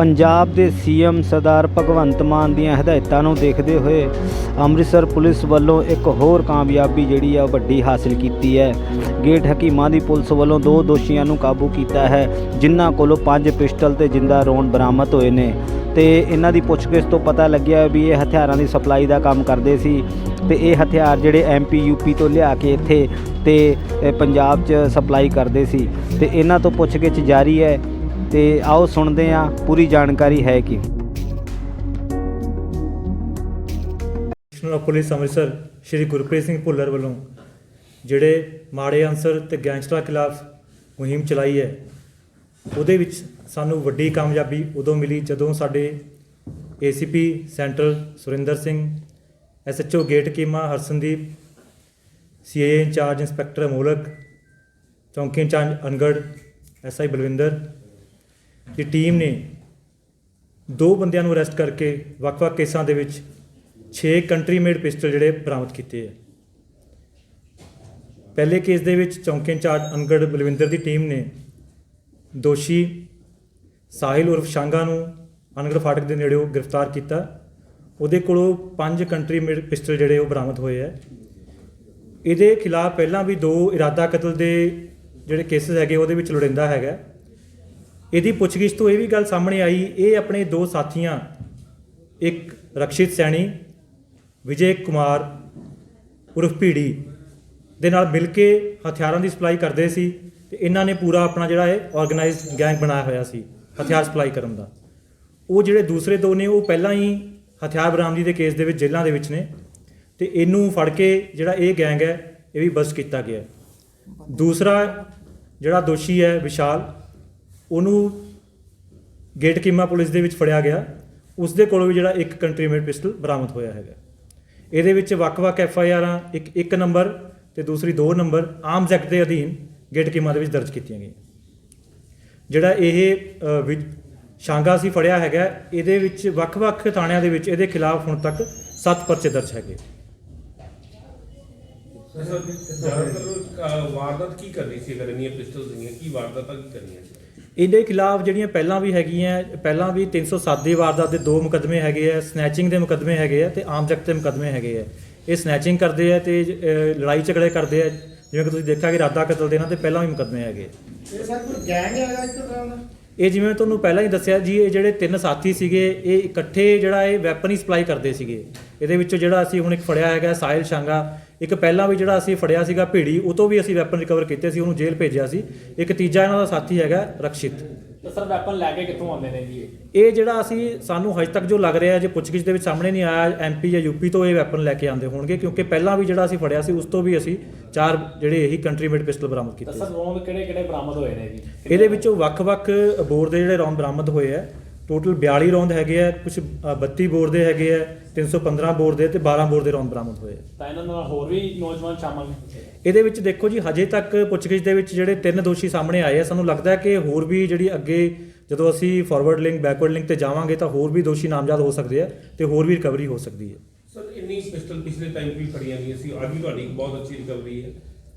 ਪੰਜਾਬ ਦੇ ਸੀਐਮ ਸਰਦਾਰ ਭਗਵੰਤ ਮਾਨ ਦੀਆਂ ਹਦਾਇਤਾਂ ਨੂੰ ਦੇਖਦੇ ਹੋਏ ਅੰਮ੍ਰਿਤਸਰ ਪੁਲਿਸ ਵੱਲੋਂ ਇੱਕ ਹੋਰ ਕਾਮਯਾਬੀ ਜਿਹੜੀ ਆ ਉਹ ਵੱਡੀ ਹਾਸਲ ਕੀਤੀ ਹੈ। ਗੇਟ ਹਕੀਮਾਂ ਦੀ ਪੁਲਿਸ ਵੱਲੋਂ ਦੋ ਦੋਸ਼ੀਆਂ ਨੂੰ ਕਾਬੂ ਕੀਤਾ ਹੈ, ਜਿਨ੍ਹਾਂ ਕੋਲੋਂ ਪੰਜ ਪਿਸਟਲ ਤੇ ਜਿੰਦਾ ਰੌਂਡ ਬਰਾਮਦ ਹੋਏ ਨੇ। ਤੇ ਇਹਨਾਂ ਦੀ ਪੁੱਛਗਿੱਛ ਤੋਂ ਪਤਾ ਲੱਗਿਆ ਵੀ ਇਹ ਹਥਿਆਰਾਂ ਦੀ ਸਪਲਾਈ ਦਾ ਕੰਮ ਕਰਦੇ ਸੀ ਤੇ ਇਹ ਹਥਿਆਰ ਜਿਹੜੇ ਐਮਪੀ ਯੂਪੀ ਤੋਂ ਲਿਆ ਕੇ ਇੱਥੇ ਤੇ ਪੰਜਾਬ 'ਚ ਸਪਲਾਈ ਕਰਦੇ ਸੀ। ਤੇ ਇਹਨਾਂ ਤੋਂ ਪੁੱਛਗਿੱਛ ਜਾਰੀ ਹੈ ਤੇ ਆਓ ਸੁਣਦੇ ਹਾਂ ਪੂਰੀ ਜਾਣਕਾਰੀ ਹੈ ਕਿ। Commissioner of police Amritsar Shri Gurpreet Singh Bhullar ਵੱਲੋਂ ਜਿਹੜੇ ਮਾੜੇ ਅਨਸਰ ਤੇ ਗੈਂਗਸਟਰਾਂ ਖਿਲਾਫ ਮੁਹਿੰਮ ਚਲਾਈ ਹੈ, ਉਹਦੇ ਵਿੱਚ ਸਾਨੂੰ ਵੱਡੀ ਕਾਮਯਾਬੀ ਉਦੋਂ ਮਿਲੀ ਜਦੋਂ ਸਾਡੇ ACP central Surinder Singh SHO gate keema Harsandeep CA incharge inspector Amolak ਚੌਂਕੀ ਇੰਚਾਰਜ ਅਨਗੜ ਐਸਆਈ ਬਲਵਿੰਦਰ ਦੀ ਟੀਮ ਨੇ ਦੋ ਬੰਦਿਆਂ ਨੂੰ ਅਰੈਸਟ ਕਰਕੇ ਵੱਖ-ਵੱਖ ਕੇਸਾਂ ਦੇ ਵਿੱਚ 6 ਕੰਟਰੀ ਮੇਡ ਪਿਸਟਲ ਜਿਹੜੇ ਬਰਾਮਦ ਕੀਤੇ ਹੈ ਪਹਿਲੇ ਕੇਸ ਦੇ ਵਿੱਚ ਚੌਂਕੀ ਇੰਚਾਰਜ ਅਨਗੜ ਬਲਵਿੰਦਰ ਦੀ ਟੀਮ ਨੇ ਦੋਸ਼ੀ ਸਾਹਿਲ ਉਰਫ ਸ਼ਾਂਗਾ ਨੂੰ ਅਨਗੜ ਫਾਟਕ ਦੇ ਨੇੜਿਓਂ ਗ੍ਰਿਫਤਾਰ ਕੀਤਾ। ਉਹਦੇ ਕੋਲੋਂ ਪੰਜ ਕੰਟਰੀ ਮੇਡ ਪਿਸਟਲ ਜਿਹੜੇ ਉਹ ਬਰਾਮਦ ਹੋਏ ਹੈ ਇਹਦੇ ਖਿਲਾਫ ਪਹਿਲਾਂ ਵੀ ਦੋ ਇਰਾਦਾ ਕਤਲ ਦੇ ਜਿਹੜੇ ਕੇਸਸ ਹੈਗੇ ਉਹਦੇ ਵਿੱਚ ਲੋੜਿੰਦਾ ਹੈਗਾ। ਇਹਦੀ ਪੁੱਛਗਿੱਛ ਤੋਂ ਇਹ ਵੀ ਗੱਲ ਸਾਹਮਣੇ ਆਈ, ਇਹ ਆਪਣੇ ਦੋ ਸਾਥੀਆਂ, ਇੱਕ ਰਕਸ਼ਿਤ ਸੈਣੀ, ਵਿਜੇ ਕੁਮਾਰ ਉਰਫ ਭੀੜੀ ਦੇ ਨਾਲ ਮਿਲ ਕੇ ਹਥਿਆਰਾਂ ਦੀ ਸਪਲਾਈ ਕਰਦੇ ਸੀ ਤੇ ਇਹਨਾਂ ਨੇ ਪੂਰਾ ਆਪਣਾ ਜਿਹੜਾ ਹੈ ਆਰਗੇਨਾਈਜ਼ਡ ਗੈਂਗ ਬਣਾਇਆ ਹੋਇਆ ਸੀ, ਹਥਿਆਰ ਸਪਲਾਈ ਕਰਨ ਦਾ। ਉਹ ਜਿਹੜੇ ਦੂਸਰੇ ਦੋ ਨੇ, ਉਹ ਪਹਿਲਾਂ ਹੀ ਹਥਿਆਰ ਬਰਾਮਦੀ ਦੇ ਕੇਸ ਦੇ ਵਿੱਚ ਜੇਲ੍ਹਾਂ ਦੇ ਵਿੱਚ ਨੇ ਤੇ ਇਹਨੂੰ ਫੜ ਕੇ ਜਿਹੜਾ ਇਹ ਗੈਂਗ ਹੈ, ਇਹ ਵੀ ਬਸਟ ਕੀਤਾ ਗਿਆ। ਦੂਸਰਾ ਜਿਹੜਾ ਦੋਸ਼ੀ ਹੈ, ਵਿਸ਼ਾਲ ਉਹਨੂੰ ਗੇਟ ਕੀਮਾ ਪੁਲਿਸ ਦੇ ਵਿੱਚ ਫੜਿਆ ਗਿਆ। ਉਸ ਦੇ ਕੋਲੋਂ ਵੀ ਜਿਹੜਾ ਇੱਕ ਕੰਟਰੀ ਮੇਡ ਪਿਸਟਲ ਬਰਾਮਦ ਹੋਇਆ ਹੈਗਾ। ਇਹਦੇ ਵਿੱਚ ਵੱਖ-ਵੱਖ ਐਫ ਆਈ ਆਰਾਂ ਇੱਕ ਇੱਕ ਨੰਬਰ ਤੇ ਦੂਸਰੀ 2 ਨੰਬਰ ਆਰਮਸ ਐਕਟ ਦੇ ਅਧੀਨ ਗੇਟ ਕੀਮਾ ਦੇ ਵਿੱਚ ਦਰਜ ਕੀਤੀਆਂ ਗਈਆਂ। ਜਿਹੜਾ ਇਹ ਅ, ਵਿੱਚ ਸ਼ਾਂਗਾ ਸੀ ਫੜਿਆ ਹੈਗਾ ਇਹਦੇ ਵਿੱਚ ਵੱਖ-ਵੱਖ ਥਾਣਿਆਂ ਦੇ ਵਿੱਚ ਇਹਦੇ ਖਿਲਾਫ ਹੁਣ ਤੱਕ 7 ਪਰਚੇ ਦਰਜ ਹੈਗੇ। ਸਰ ਜ਼ਿਆਦਾਤਰ ਵਾਰਦਾਤ ਕੀ ਕਰਨੀ ਸੀ ਅਗਰ ਇੰਨੀਆਂ ਪਿਸਟਲ ਸੀਗੀਆਂ? ਕੀ ਵਾਰਦਾਤਾਂ ਕੀ ਕਰਨੀਆਂ ਸੀ? ਇਹਦੇ ਖਿਲਾਫ ਜਿਹੜੀਆਂ ਪਹਿਲਾਂ ਵੀ ਹੈਗੀਆਂ ਪਹਿਲਾਂ ਵੀ 307 ਦੀ ਵਾਰਦਾਤ ਦੇ ਦੋ ਮੁਕੱਦਮੇ ਹੈਗੇ ਆ ਸਨੈਚਿੰਗ ਦੇ ਮੁਕੱਦਮੇ ਹੈਗੇ ਆ ਤੇ ਆਮ ਜਗਤ ਦੇ ਮੁਕੱਦਮੇ ਹੈਗੇ ਆ। ਇਹ ਸਨੈਚਿੰਗ ਕਰਦੇ ਆ ਤੇ ਲੜਾਈ ਝਗੜੇ ਕਰਦੇ ਆ। ਜਿਵੇਂ ਕਿ ਤੁਸੀਂ ਦੇਖਿਆ ਕਿ ਇਰਾਦਾ ਕਤਲ ਦੇ ਇਹਨਾਂ ਤੇ ਪਹਿਲਾਂ ਵੀ ਮੁਕੱਦਮੇ ਹੈਗੇ ਇਹ ਸਰ ਕੋਈ ਗੈਂਗ ਹੈਗਾ ਇੱਕ ਤਰ੍ਹਾਂ ਦਾ ਇਹ ਜਿਵੇਂ ਤੁਹਾਨੂੰ ਪਹਿਲਾਂ ਹੀ ਦੱਸਿਆ ਜੀ ਇਹ ਜਿਹੜੇ ਤਿੰਨ ਸਾਥੀ ਸੀਗੇ ਇਹ ਇਕੱਠੇ ਜਿਹੜਾ ਇਹ ਵੈਪਨ ਹੀ ਸਪਲਾਈ ਕਰਦੇ ਸੀਗੇ। ਇਹਦੇ ਵਿੱਚੋਂ ਜਿਹੜਾ ਅਸੀਂ ਹੁਣ ਇੱਕ ਫੜਿਆ ਹੈਗਾ ਸਾਹਿਲ ਸ਼ਾਂਗਾ ਇੱਕ ਪਹਿਲਾਂ ਵੀ ਜਿਹੜਾ ਅਸੀਂ ਫੜਿਆ ਸੀਗਾ ਭੀੜੀ ਉਹ ਤੋਂ ਵੀ ਅਸੀਂ ਵੈਪਨ ਰਿਕਵਰ ਕੀਤੇ ਸੀ ਉਹਨੂੰ ਜੇਲ੍ਹ ਭੇਜਿਆ ਸੀ ਇੱਕ ਤੀਜਾ ਇਹਨਾਂ ਦਾ ਸਾਥੀ ਹੈਗਾ ਰਕਸ਼ਿਤ ਤਾਂ ਸਰ ਵੈਪਨ ਲੈ ਕੇ ਕਿੱਥੋਂ ਆਉਂਦੇ ਨੇ ਜੀ ਇਹ? ਇਹ ਜਿਹੜਾ ਅਸੀਂ ਸਾਨੂੰ ਹਜੇ ਤੱਕ ਜੋ ਲੱਗ ਰਿਹਾ ਜੇ ਪੁੱਛਗਿੱਛ ਦੇ ਵਿੱਚ ਸਾਹਮਣੇ ਨਹੀਂ ਆਇਆ ਐਮਪੀ ਜਾਂ ਯੂਪੀ ਤੋਂ ਇਹ ਵੈਪਨ ਲੈ ਕੇ ਆਉਂਦੇ ਹੋਣਗੇ ਕਿਉਂਕਿ ਪਹਿਲਾਂ ਵੀ ਜਿਹੜਾ ਅਸੀਂ ਫੜਿਆ ਸੀ ਉਸ ਤੋਂ ਵੀ ਅਸੀਂ ਚਾਰ ਜਿਹੜੇ ਇਹੀ ਕੰਟਰੀ ਮੇਡ ਪਿਸਟਲ ਬਰਾਮਦ ਕੀਤੇ ਸਰ। ਰੌਂਦ ਕਿਹੜੇ ਕਿਹੜੇ ਬਰਾਮਦ ਹੋਏ ਨੇ ਜੀ ਇਹਦੇ ਵਿੱਚੋਂ ਵੱਖ-ਵੱਖ ਬੋਰ ਦੇ ਜਿਹੜੇ ਰੌਂਦ ਬਰਾਮਦ ਹੋਏ ਆ ਟੋਟਲ 42 ਰੌਂਦ ਹੈਗੇ ਆ ਕੁਝ 32 ਬੋਰ ਦੇ ਹੈਗੇ ਆ 315 ਬੋਰ ਦੇ ਤੇ 12 ਬੋਰ ਦੇ ਰੌਂਦ ਬਰਾਮਦ ਹੋਏ ਤਾਂ ਇਹਨਾਂ ਨਾਲ ਹੋਰ ਵੀ ਨੌਜਵਾਨ ਸ਼ਾਮਲ ਨੇ? ਇਹਦੇ ਵਿੱਚ ਦੇਖੋ ਜੀ ਹਜੇ ਤੱਕ ਪੁੱਛਗਿੱਛ ਦੇ ਵਿੱਚ ਜਿਹੜੇ ਤਿੰਨ ਦੋਸ਼ੀ ਸਾਹਮਣੇ ਆਏ ਆ ਸਾਨੂੰ ਲੱਗਦਾ ਹੈ ਕਿ ਹੋਰ ਵੀ ਜਿਹੜੀ ਅੱਗੇ ਜਦੋਂ ਅਸੀਂ ਫਾਰਵਰਡ ਲਿੰਕ ਬੈਕਵਰਡ ਲਿੰਕ ਤੇ ਜਾਵਾਂਗੇ ਤਾਂ ਹੋਰ ਵੀ ਦੋਸ਼ੀ ਨਾਮਜ਼ਦ ਹੋ ਸਕਦੇ ਆ ਤੇ ਹੋਰ ਵੀ ਰਿਕਵਰੀ ਹੋ ਸਕਦੀ ਹੈ। ਸਰ ਇੰਨੀ ਪਿਸਟਲ ਪਿਛਲੇ ਟਾਈਮ ਵੀ ਫੜੀਆਂ ਗਈਆਂ ਸੀ ਅੱਜ ਵੀ ਤੁਹਾਡੀ ਬਹੁਤ ਅੱਛੀ ਰਿਕਵਰੀ ਹੈ।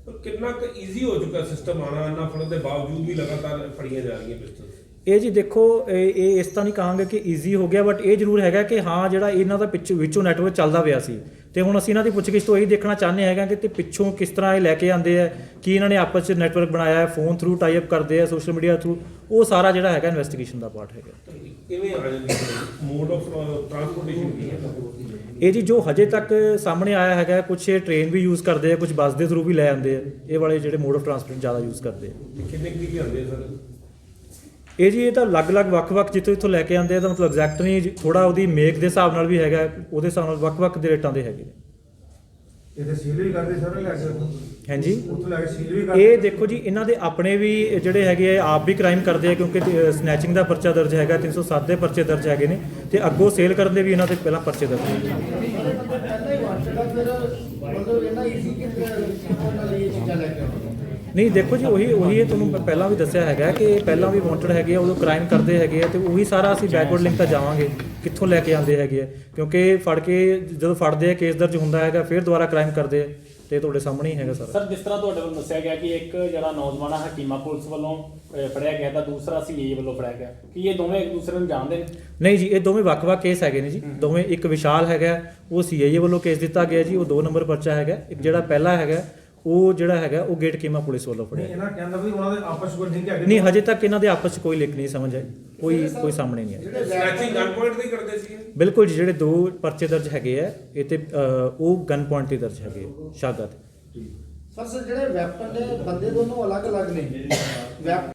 ਪਰ ਕਿੰਨਾ ਕੁ ਈਜ਼ੀ ਹੋ ਚੁੱਕਾ ਸਿਸਟਮ ਆਣਾ ਇੰਨਾ ਫੜਨ ਦੇ ਬਾਵਜੂਦ ਵੀ ਲਗਾਤਾਰ ਫੜੀਆਂ ਜਾ ਰਹੀਆਂ ਪਿਸਟਲ। ਇਹ ਜੀ ਦੇਖੋ ਇਹ ਇਹ ਇਸ ਤਾਂ ਨਹੀਂ ਕਹਾਂਗੇ ਕਿ ਈਜ਼ੀ ਹੋ ਗਿਆ ਬਟ ਇਹ ਜ਼ਰੂਰ ਹੈਗਾ ਕਿ ਹਾਂ ਜਿਹੜਾ ਇਹਨਾਂ ਦਾ ਪਿੱਛੋਂ ਵਿੱਚੋਂ ਨੈਟਵਰਕ ਚੱਲਦਾ ਪਿਆ ਸੀ। ਤੇ ਹੁਣ ਅਸੀਂ ਇਹਨਾਂ ਦੀ ਪੁੱਛਗਿੱਛ ਤੋਂ ਇਹੀ ਦੇਖਣਾ ਚਾਹੁੰਦੇ ਹੈਗਾ ਕਿ ਤੇ ਪਿੱਛੋਂ ਕਿਸ ਤਰ੍ਹਾਂ ਇਹ ਲੈ ਕੇ ਆਉਂਦੇ ਆ ਕੀ ਇਹਨਾਂ ਨੇ ਆਪਸ 'ਚ ਨੈਟਵਰਕ ਬਣਾਇਆ ਹੈ ਫੋਨ ਥਰੂ ਟਾਈ ਅਪ ਕਰਦੇ ਆ ਸੋਸ਼ਲ ਮੀਡੀਆ ਥਰੂ ਉਹ ਸਾਰਾ ਜਿਹੜਾ ਹੈਗਾ ਇਨਵੈਸਟੀਗੇਸ਼ਨ ਦਾ ਪਾਰਟ ਹੈਗਾ। ਕਿਵੇਂ ਮੋਡ ਆਫ ਟਰਾਂਸਪੋਰਟੇਸ਼ਨ ਕੀ ਹੈ? ਇਹ ਜੀ ਜੋ ਹਜੇ ਤੱਕ ਸਾਹਮਣੇ ਆਇਆ ਹੈਗਾ ਕੁਝ ਟ੍ਰੇਨ ਵੀ ਯੂਜ਼ ਕਰਦੇ ਆ ਕੁਝ ਬੱਸ ਦੇ ਥਰੂ ਵੀ ਲੈ ਆਉਂਦੇ ਆ। ਇਹ ਵਾਲੇ ਜਿਹੜੇ ਮੋਡ ਆਫ ਟਰਾਂਸਪੋਰਟ ਜ਼ਿਆਦਾ ਯੂਜ਼ ਕਰਦੇ ਆ। ਕਿੰਨੇ ਕੁ ਆਉਂਦੇ ਸਰ? ਇਹ ਜੀ ਇਹ ਤਾਂ ਅਲੱਗ-ਅਲੱਗ ਵੱਖ-ਵੱਖ ਜਿੱਥੋਂ ਇੱਥੋਂ ਲੈ ਕੇ ਆਉਂਦੇ ਆ ਤਾਂ ਮਤਲਬ ਐਗਜ਼ੈਕਟ ਨਹੀਂ ਥੋੜਾ ਉਹਦੀ ਮੇਕ ਦੇ ਹਿਸਾਬ ਨਾਲ ਵੀ ਹੈਗਾ ਉਹਦੇ ਹਿਸਾਬ ਨਾਲ ਵੱਖ-ਵੱਖ ਦੇ ਰੇਟਾਂ ਦੇ ਹੈਗੇ ਨੇ। ਇਹ ਸੀਲ ਵੀ ਕਰਦੇ ਸਰ ਲੈ ਕੇ ਹਾਂਜੀ। ਉੱਥੋਂ ਲੈ ਕੇ ਸੀਲ ਵੀ ਇਹ ਦੇਖੋ ਜੀ ਇਹਨਾਂ ਦੇ ਆਪਣੇ ਵੀ ਜਿਹੜੇ ਹੈਗੇ ਆ ਆਪ ਵੀ ਕ੍ਰਾਈਮ ਕਰਦੇ ਆ ਕਿਉਂਕਿ ਸਨੈਚਿੰਗ ਦਾ ਪਰਚਾ ਦਰਜ ਹੈਗਾ 307 ਦੇ ਪਰਚੇ ਦਰਜ ਹੈਗੇ ਨੇ ਤੇ ਅੱਗੋਂ ਸੇਲ ਕਰਨ ਦੇ ਵੀ ਇਹਨਾਂ ਤੇ ਪਹਿਲਾਂ ਪਰਚੇ ਦਰਜ ਨੇ। ਨਹੀਂ ਦੇਖੋ ਜੀ ਉਹੀ ਉਹੀ ਇਹ ਤੁਹਾਨੂੰ ਮੈਂ ਪਹਿਲਾਂ ਵੀ ਦੱਸਿਆ ਹੈਗਾ ਕਿ ਪਹਿਲਾਂ ਵੀ ਵਾਂਟਡ ਹੈਗੇ ਆ ਉਦੋਂ ਕ੍ਰਾਈਮ ਕਰਦੇ ਹੈਗੇ ਆ ਤੇ ਉਹੀ ਸਾਰਾ ਅਸੀਂ ਬੈਕਵਰਡ ਲਿੰਕ ਤਾਂ ਜਾਵਾਂਗੇ ਕਿੱਥੋਂ ਲੈ ਕੇ ਆਉਂਦੇ ਹੈਗੇ ਆ। ਕਿਉਂਕਿ ਫੜ ਕੇ ਜਦੋਂ ਫੜਦੇ ਆ ਕੇਸ ਦਰਜ ਹੁੰਦਾ ਹੈਗਾ ਫਿਰ ਦੁਬਾਰਾ ਕ੍ਰਾਈਮ ਕਰਦੇ ਆ ਤੇ ਤੁਹਾਡੇ ਸਾਹਮਣੇ ਹੀ ਹੈਗਾ ਸਾਰਾ। ਸਰ ਜਿਸ ਤਰ੍ਹਾਂ ਤੁਹਾਡੇ ਵੱਲੋਂ ਦੱਸਿਆ ਗਿਆ ਕਿ ਇੱਕ ਜਿਹੜਾ ਨੌਜਵਾਨ ਆ ਹਕੀਮਾ ਪੁਲਿਸ ਵੱਲੋਂ ਫੜਿਆ ਗਿਆ ਤਾਂ ਦੂਸਰਾ ਸੀਏ ਵੱਲੋਂ ਫੜਿਆ ਗਿਆ। ਕੀ ਇਹ ਦੋਵੇਂ ਇੱਕ ਦੂਸਰੇ ਨੂੰ ਜਾਣਦੇ ਨੇ? ਨਹੀਂ ਜੀ ਇਹ ਦੋਵੇਂ ਵੱਖ-ਵੱਖ ਕੇਸ ਹੈਗੇ ਨੇ ਜੀ। ਦੋਵੇਂ ਇੱਕ ਵਿਸ਼ਾਲ ਹੈਗਾ ਉਹ ਸੀਆਈਏ ਵੱਲੋਂ ਕੇਸ ਦਿੱਤਾ ਗਿਆ ਜੀ ਉਹ 2 ਨੰਬਰ ਪਰਚਾ ਹੈਗਾ। ਇੱਕ ਜਿਹੜਾ ਪਹਿਲਾ ਹੈਗਾ ਉਹ ਜਿਹੜਾ ਹੈਗਾ ਉਹ ਗੇਟ ਕੀਮਾ ਪੁਲਿਸ ਵੱਲੋਂ ਫੜਿਆ। ਇਹਨਾਂ ਕਹਿੰਦਾ ਵੀ ਉਹਨਾਂ ਦੇ ਆਪਸ ਵਿੱਚ ਨਹੀਂ ਕਿ ਨਹੀਂ ਹਜੇ ਤੱਕ ਇਹਨਾਂ ਦੇ ਆਪਸ 'ਚ ਕੋਈ ਲਿੰਕ ਨਹੀਂ ਸਮਝ ਆਈ। ਕੋਈ ਕੋਈ ਸਾਹਮਣੇ ਨਹੀਂ ਆਇਆ ਜਿਹੜੇ ਸਨੈਚਿੰਗ ਗਨ ਪੁਆਇੰਟ ਤੇ ਹੀ ਕਰਦੇ ਸੀ ਬਿਲਕੁਲ ਜੀ ਜਿਹੜੇ ਦੋ ਪਰਚੇ ਦਰਜ ਹੈਗੇ ਆ ਇਹ ਤੇ ਉਹ ਗਨ ਪੁਆਇੰਟ ਤੇ ਦਰਜ ਹੈਗੇ ਸ਼ਾਗਾ ਤੇ। ਸਰ ਸਰ ਜਿਹੜੇ ਵੈਪਨ ਨੇ ਬੰਦੇ ਦੋਨੋਂ ਅਲੱਗ-ਅਲੱਗ ਨੇ। ਵੈਪਨ